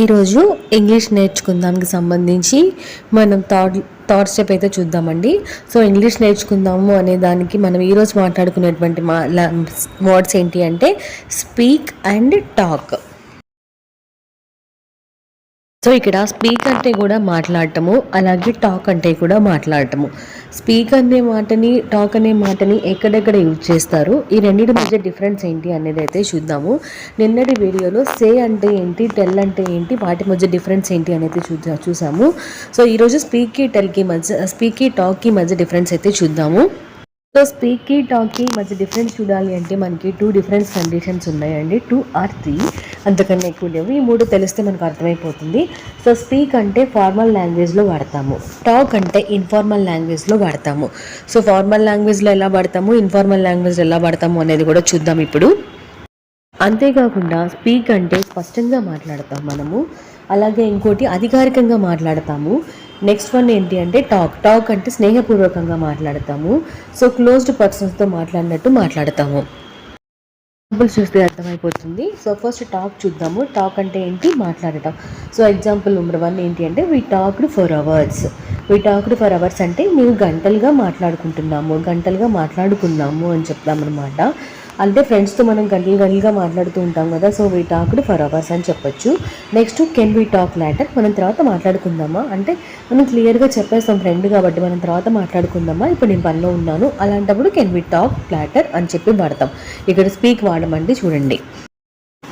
ఈరోజు ఇంగ్లీష్ నేర్చుకుందాంకి సంబంధించి మనం థర్డ్ థర్డ్ స్టెప్ అయితే చూద్దామండి. సో ఇంగ్లీష్ నేర్చుకుందాము అనే దానికి మనం ఈరోజు మాట్లాడుకునేటువంటి మా వర్డ్స్ ఏంటి అంటే స్పీక్ అండ్ టాక్. సో ఇక్కడ స్పీక్ అంటే కూడా మాట్లాడటము అలాగే టాక్ అంటే కూడా మాట్లాడటము. స్పీక్ అనే మాటని టాక్ అనే మాటని ఎక్కడెక్కడ యూజ్ చేస్తారు? ఈ రెండింటి మధ్య డిఫరెన్స్ ఏంటి అనేది అయితే చూద్దాము. నిన్నటి వీడియోలో సే అంటే ఏంటి టెల్ అంటే ఏంటి వాటి మధ్య డిఫరెన్స్ ఏంటి అనేది చూద్దా చూసాము. సో ఈరోజు స్పీక్కి టెల్కి మధ్య స్పీక్కి టాక్కి మధ్య డిఫరెన్స్ అయితే చూద్దాము. సో స్పీక్కి టాక్కి మధ్య డిఫరెన్స్ చూడాలి అంటే మనకి టూ డిఫరెన్స్ కండిషన్స్ ఉన్నాయండి. Two or three. అంతకన్నా ఎక్కువ లేవు. ఈ మూడు తెలిస్తే మనకు అర్థమైపోతుంది. సో స్పీక్ అంటే ఫార్మల్ లాంగ్వేజ్లో వాడతాము. టాక్ అంటే ఇన్ఫార్మల్ లాంగ్వేజ్లో వాడతాము. సో ఫార్మల్ లాంగ్వేజ్లో ఎలా వాడతాము? ఇన్ఫార్మల్ లాంగ్వేజ్లో ఎలా వాడతాము అనేది కూడా చూద్దాం ఇప్పుడు. అంతేకాకుండా స్పీక్ అంటే స్పష్టంగా మాట్లాడతాం మనము. అలాగే ఇంకోటి అధికారికంగా మాట్లాడతాము. నెక్స్ట్ వన్ ఏంటి అంటే టాక్ టాక్ అంటే స్నేహపూర్వకంగా మాట్లాడతాము. సో క్లోజ్డ్ పర్సన్స్తో మాట్లాడినట్టు మాట్లాడతాము. ఎగ్జాంపుల్ చూస్తే అర్థమైపోతుంది. సో ఫస్ట్ టాక్ చూద్దాము. టాక్ అంటే ఏంటి? మాట్లాడటం. సో ఎగ్జాంపుల్ నెంబర్ వన్ ఏంటి అంటే we talked for hours we talked for hours అంటే మేము గంటలుగా మాట్లాడుకుంటున్నాము గంటలుగా మాట్లాడుకున్నాము అని చెప్తామన్నమాట అంటే ఫ్రెండ్స్తో మనం గంటలు గంటలుగా మాట్లాడుతూ ఉంటాం కదా so we talked for hours అని చెప్పొచ్చు. Next can we talk later మనం తర్వాత మాట్లాడుకుందామా? అంటే మనం క్లియర్గా చెప్పేస్తాం ఫ్రెండ్ కాబట్టి మనం తర్వాత మాట్లాడుకుందామా? ఇప్పుడు నేను పనిలో ఉన్నాను అలాంటప్పుడు కెన్ వీ టాక్ లాటర్ అని చెప్పి వాడతాం. ఇక్కడ స్పీక్ వాడమండి చూడండి.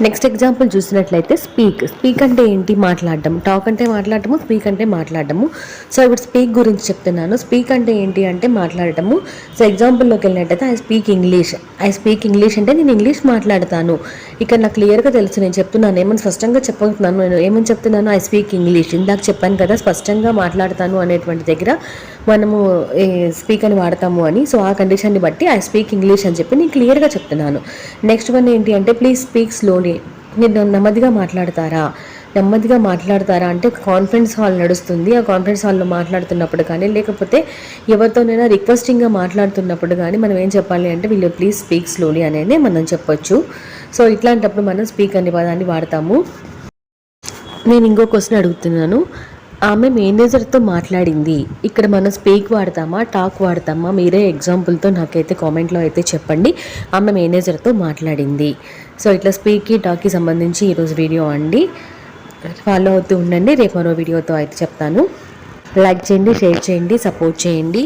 నెక్స్ట్ ఎగ్జాంపుల్ చూసినట్లయితే స్పీక్ స్పీక్ అంటే ఏంటి మాట్లాడడం టాక్ అంటే మాట్లాడటము స్పీక్ అంటే మాట్లాడటము. సో ఇప్పుడు స్పీక్ గురించి చెప్తున్నాను. స్పీక్ అంటే ఏంటి అంటే మాట్లాడటము. సో ఎగ్జాంపుల్లోకి వెళ్ళినట్టయితే I speak English I speak English అంటే నేను ఇంగ్లీష్ మాట్లాడతాను. ఇక్కడ నాకు క్లియర్గా తెలుసు నేను చెప్తున్నాను. ఏమని స్పష్టంగా చెప్పబోతున్నాను నేను ఏమని చెప్తున్నాను? ఐ స్పీక్ ఇంగ్లీష్ ఇందాక చెప్పాను కదా స్పష్టంగా మాట్లాడతాను అనేటువంటి దగ్గర మనము స్పీక్ అని వాడతాము అని. సో ఆ కండిషన్ని బట్టి ఐ స్పీక్ ఇంగ్లీష్ అని చెప్పి నేను క్లియర్గా చెప్తున్నాను. నెక్స్ట్ వన్ ఏంటి అంటే ప్లీజ్ స్పీక్ స్లో పెట్టుకుని నేను నెమ్మదిగా మాట్లాడతారా? నెమ్మదిగా మాట్లాడతారా అంటే కాన్ఫరెన్స్ హాల్ నడుస్తుంది. ఆ కాన్ఫరెన్స్ హాల్లో మాట్లాడుతున్నప్పుడు కానీ లేకపోతే ఎవరితోనైనా రిక్వెస్టింగ్గా మాట్లాడుతున్నప్పుడు కానీ మనం ఏం చెప్పాలి అంటే వీళ్ళు ప్లీజ్ స్పీక్ స్లోలీ అనేది మనం చెప్పొచ్చు. సో ఇట్లాంటప్పుడు మనం స్పీక్ అనే పదాన్ని వాడతాము. నేను ఇంకో క్వశ్చన్ అడుగుతున్నాను. ఆమె మేనేజర్తో మాట్లాడింది. ఇక్కడ మనం స్పీక్ వాడతామా టాక్ వాడతామా మీరే ఎగ్జాంపుల్తో నాకైతే కామెంట్లో అయితే చెప్పండి ఆమె మేనేజర్తో మాట్లాడింది. సో ఇట్లా స్పీక్కి టాక్కి సంబంధించి ఈరోజు వీడియో అండి. ఫాలో అవుతూ ఉండండి రేపు మరో వీడియోతో అయితే చెప్తాను. లైక్ చేయండి షేర్ చేయండి సపోర్ట్ చేయండి.